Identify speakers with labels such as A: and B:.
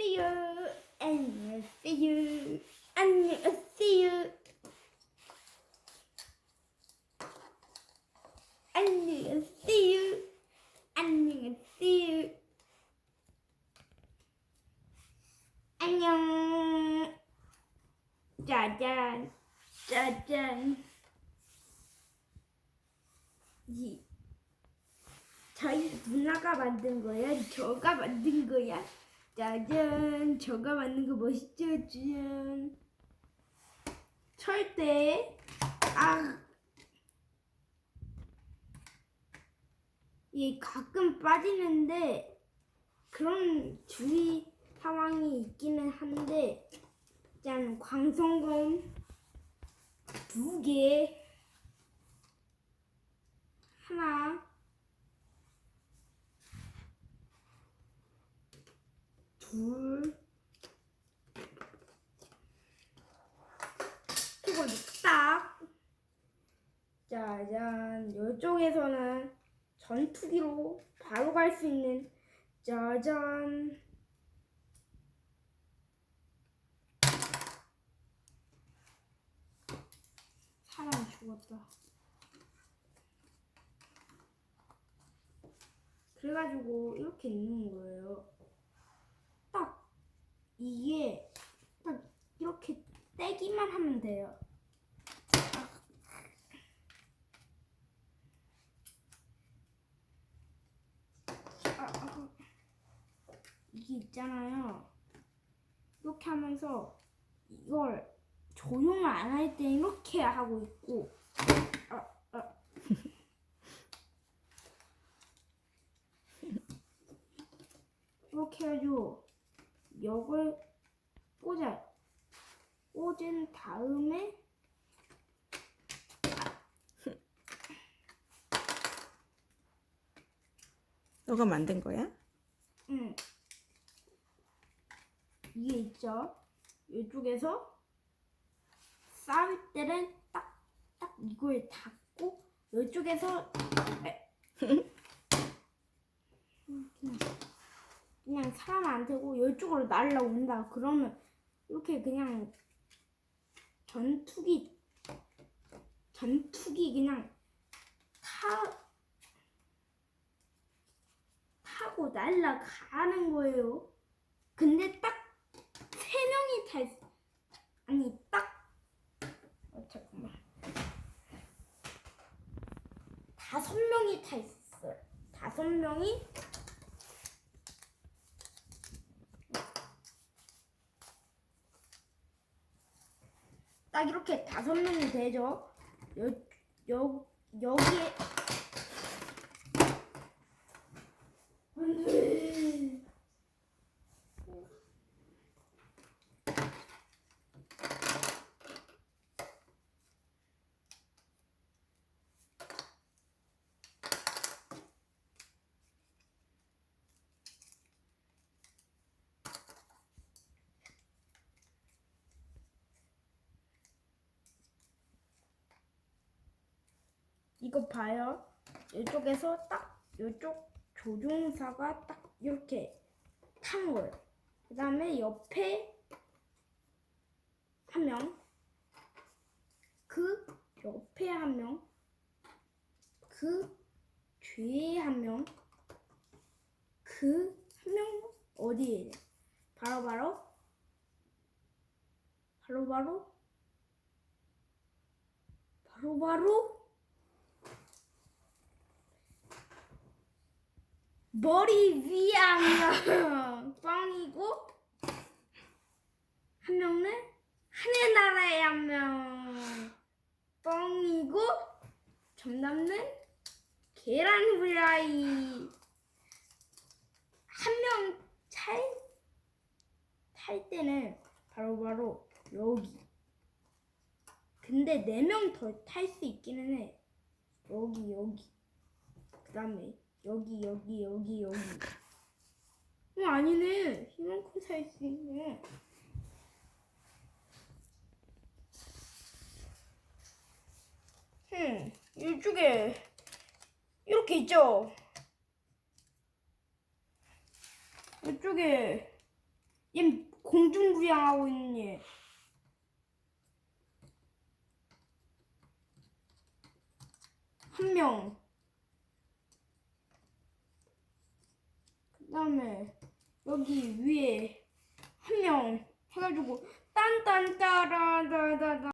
A: 안녕하세요. 안녕하세요. 안녕하세요. 안녕하세요. 안녕하세요. 안녕. 짜잔. 짜잔. 이 저희 누나가 만든 거야? 저가 만든 거야? 짜잔, 저가 만든 거 멋있죠? 짠. 철대. 아. 이 가끔 빠지는데 그런 주의 상황이 있기는 한데 짠 광선검 두 개. 하나, 둘, 그리고 딱. 짜잔, 이쪽에서는 전투기로 바로 갈 수 있는 짜잔. 사람 죽었다. 그래가지고 이렇게 있는 거예요. 딱 이게 딱 이렇게 떼기만 하면 돼요. 아, 아, 이게 있잖아요. 이렇게 하면서 이걸 조용을 안 할 때 이렇게 하고 있고 아, 아. 이렇게 해가지고 역을 꽂아요. 꽂은 다음에
B: 너가 만든 거야?
A: 음, 이게 있죠. 이쪽에서 쌓을 때는 딱, 딱 이걸 닫고 이쪽에서 에, 그냥, 그냥 사람 안 되고 이쪽으로 날라온다. 그러면 이렇게 그냥 전투기 전투기 그냥 타 타고 날라가는 거예요. 근데 딱 세 명이 탈 수- 아니 딱 어, 잠깐만 다섯 명이 탈수 있어요. 다섯 명이 딱 이렇게 다섯 명이 되죠. 여, 여, 여기에 안돼. 이거 봐요. 이쪽에서 딱 이쪽 조종사가 딱 이렇게 탄 거예요. 그 다음에 옆에 한 명, 그 옆에 한 명, 그 뒤에 한 명, 그 한 명 어디에? 바로 바로 바로 바로 바로 바로 머리 위에 한명 빵이고. 한 명은 하늘나라에 한 명. 뻥이고. 정답은 계란 후라이. 한 명 탈 탈 때는 바로바로 여기. 근데 네 명 더 탈 수 있기는 해. 여기 여기. 그 다음에 여기 여기 여기 여기 어 아니네 이만큼 살수 있네 음 이쪽에 이렇게 있죠 이쪽에 얘 공중부양하고 있는 얘. 한 명. 그 다음에 여기 위에 한 명 해가지고 딴딴따라다다다